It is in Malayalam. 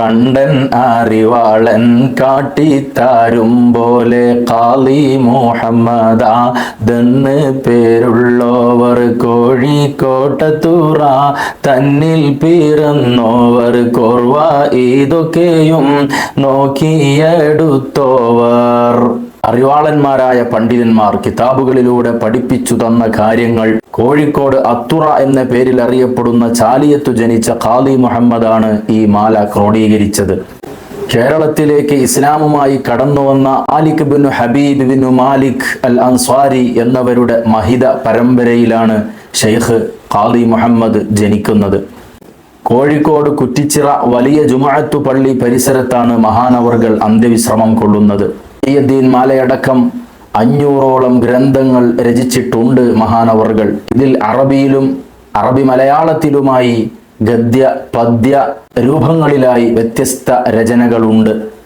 കണ്ടൻ അറിവാളൻ കാട്ടിത്താരും പോലെ കാളി മുഹമ്മദ. ദന്ന് പേരുള്ളവർ കോഴിക്കോട്ടത്തൂറ തന്നിൽ പിറന്നോവർ കോർവ. ഇതൊക്കെയും നോക്കിയെടുത്തോവർ. അറിവാളന്മാരായ പണ്ഡിതന്മാർ കിതാബുകളിലൂടെ പഠിപ്പിച്ചു തന്ന കാര്യങ്ങൾ കോഴിക്കോട് അത്തുറ എന്ന പേരിൽ അറിയപ്പെടുന്ന ചാലിയത്തു ജനിച്ച ഖാദി മുഹമ്മദാണ് ഈ മാല ക്രോഡീകരിച്ചത്. കേരളത്തിലേക്ക് ഇസ്ലാമുമായി കടന്നുവന്ന വന്ന മാലിക് ബിൻ ഹബീബ് ബിൻ മാലിക് അൽ അൻസ്വാരി എന്നവരുടെ മഹിത പരമ്പരയിലാണ് ഷെയ്ഖ് ഖാദി മുഹമ്മദ് ജനിക്കുന്നത്. കോഴിക്കോട് കുറ്റിച്ചിറ വലിയ ജുമാഅത്തു പള്ളി പരിസരത്താണ് മഹാനവറുകൾ അന്ത്യവിശ്രമം കൊള്ളുന്നത്. ഈയദ്ദീൻ മാലയടക്കം അഞ്ഞൂറോളം ഗ്രന്ഥങ്ങൾ രചിച്ചിട്ടുണ്ട് മഹാനവറുകൾ. ഇതിൽ അറബിയിലും അറബി മലയാളത്തിലുമായി ഗദ്യ പദ്യ രൂപങ്ങളിലായി വ്യത്യസ്ത രചനകളുണ്ട്.